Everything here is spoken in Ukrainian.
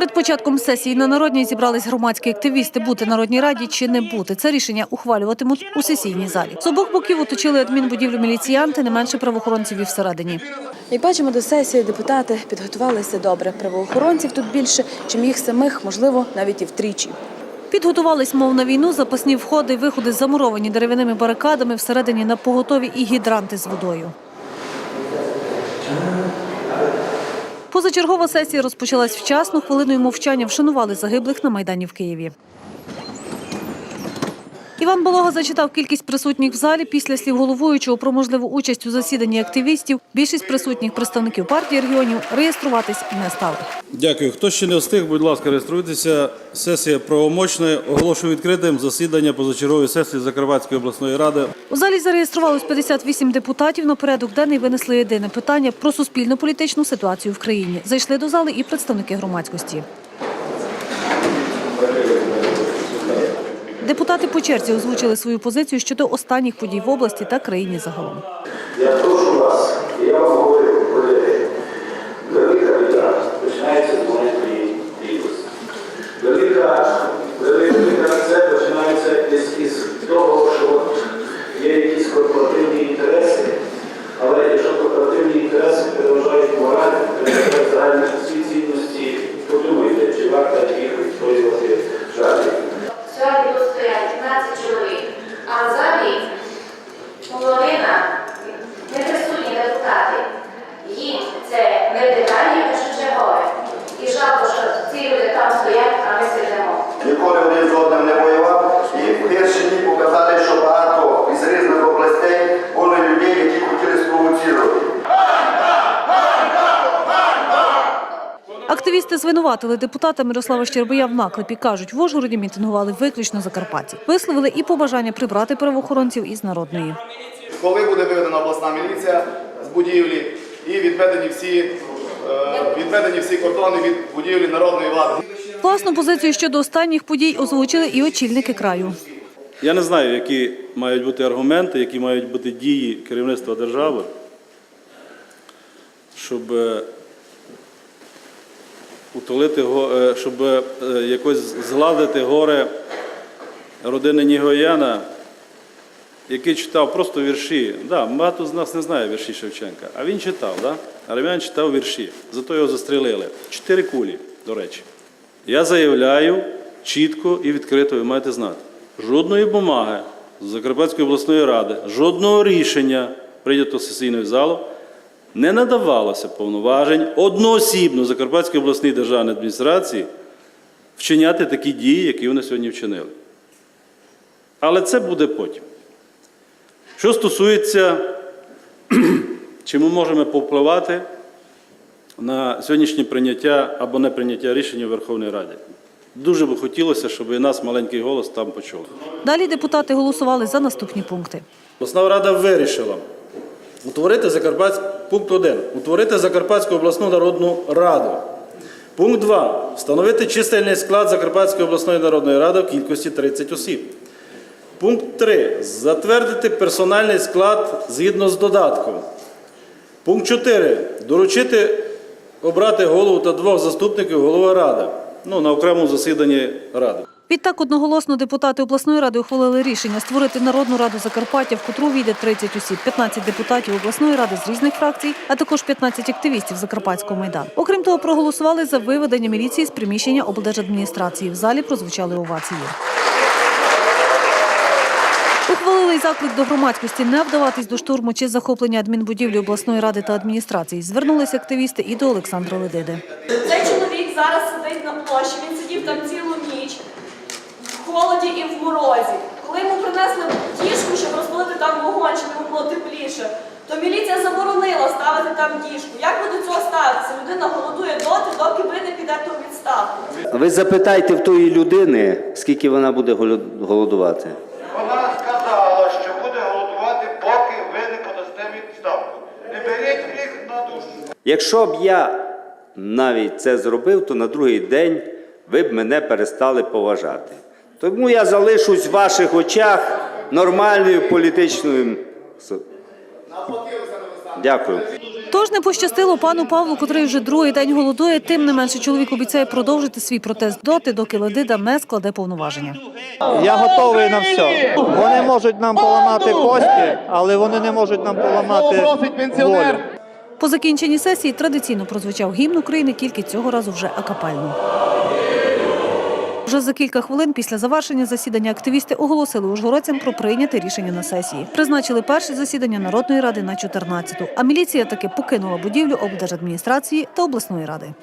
Перед початком сесії на народній зібрались громадські активісти бути народній раді чи не бути. Це рішення ухвалюватимуть у сесійній залі. З обох боків оточили адмінбудівлю міліціянти, не менше правоохоронців і всередині. Як бачимо, до сесії депутати підготувалися добре. Правоохоронців тут більше, чим їх самих, можливо, навіть і втричі. Підготувались, мов на війну, запасні входи, виходи замуровані дерев'яними барикадами, всередині на поготові і гідранти з водою. Позачергова сесія розпочалась вчасно. Хвилиною мовчання вшанували загиблих на Майдані в Києві. Іван Болога зачитав кількість присутніх в залі після слів головуючого про можливу участь у засіданні активістів. Більшість присутніх представників партії регіонів реєструватись не стали. Дякую. Хто ще не встиг, будь ласка, реєструйтеся. Сесія правомочна. Оголошую відкритим засідання позачергової сесії Закарпатської обласної ради. У залі зареєструвалось 58 депутатів. На порядок денний винесли єдине питання про суспільно-політичну ситуацію в країні. Зайшли до зали і представники громадськості. Депутати по черзі озвучили свою позицію щодо останніх подій в області та країні загалом. Я прошу вас, я вам говорю, колеги, велика біда починається з маленької. Велика, велика це починається із, із того, що є якісь корпоративні інтереси, але якщо корпоративні інтереси переважають загальні всі цінності, подумайте, чи варто їх відстоювати жалі. Сьогодні тут стоять 15 чоловік, а в залі половина неприсутні депутати. Їм це не питання першочергове. І жалко, що ці люди там стоять, а ми сидимо. Ніколи один з одним не воював. І в перші дні показали, що багато із різних областей були людей, які хотіли спровоцірувати. Активісти звинуватили депутата Мирослава Щербия в наклепі. Кажуть, в Ужгороді мітингували виключно закарпатці. Висловили і побажання прибрати правоохоронців із народної. коли буде виведена обласна міліція з будівлі і відведені всі, е, відведені всі кордони від будівлі народної влади. Власну позицію щодо останніх подій озвучили і очільники краю. Я не знаю, які мають бути аргументи, які мають бути дії керівництва держави, щоб е, утолити, е, щоб е, якось згладити горе родини Нігояна, який читав просто вірші. Да, багато з нас не знає вірші Шевченка, а він читав, да? Аремян читав вірші, зато його застрелили. Чотири кулі, до речі. Я заявляю чітко і відкрито, ви маєте знати, жодної бумаги з Закарпатської обласної ради, жодного рішення, прийнято сесійною залу, не надавалося повноважень одноосібно Закарпатській обласній державній адміністрації вчиняти такі дії, які вони сьогодні вчинили. Але це буде потім. Що стосується, чи ми можемо повпливати на сьогоднішнє прийняття або не прийняття рішення в Верховній Раді. Дуже би хотілося, щоб і нас маленький голос там почули. Далі депутати голосували за наступні пункти. Обласна рада вирішила утворити Закарпатськ... пункт 1. Утворити Закарпатську обласну народну раду. Пункт 2. Встановити чисельний склад Закарпатської обласної народної ради в кількості 30 осіб. Пункт 3. Затвердити персональний склад згідно з додатком. Пункт 4. Доручити обрати голову та двох заступників голови ради. Ну, на окремому засіданні ради. Відтак одноголосно депутати обласної ради ухвалили рішення створити Народну раду Закарпаття, в котру війде 30 осіб, 15 депутатів обласної ради з різних фракцій, а також 15 активістів Закарпатського майдану. Окрім того, проголосували за виведення міліції з приміщення облдержадміністрації. В залі прозвучали овації. Ухвалили й заклик до громадськості не вдаватись до штурму чи захоплення адмінбудівлі обласної ради та адміністрації. Звернулися активісти і до Олександра Ледиди. Зараз сидить на площі, він сидів там цілу ніч в холоді і в морозі. Коли йому принесли діжку, щоб розпалити там вогонь, щоб йому було тепліше, то міліція заборонила ставити там діжку. Як ви до цього ставитеся? Людина голодує доти, доки ви не підете у відставку. Ви запитайте в тої людини, скільки вона буде голодувати. Вона сказала, що буде голодувати, поки ви не подасте відставку. Не беріть їх на душу. Якщо б я навіть це зробив, то на другий день ви б мене перестали поважати. Тому я залишусь в ваших очах нормальною політичною. Дякую. Тож не пощастило пану Павлу, котрий вже другий день голодує. Тим не менше чоловік обіцяє продовжити свій протест доти, доки Ледида не складе повноваження. Я готовий на все. Вони можуть нам поламати кості, але вони не можуть нам поламати волю. По закінченні сесії традиційно прозвучав гімн України, тільки цього разу вже акапельно. Вже за кілька хвилин після завершення засідання активісти оголосили ужгородцям про прийняте рішення на сесії. Призначили перше засідання Народної ради на 14-ту, а міліція таки покинула будівлю облдержадміністрації та обласної ради.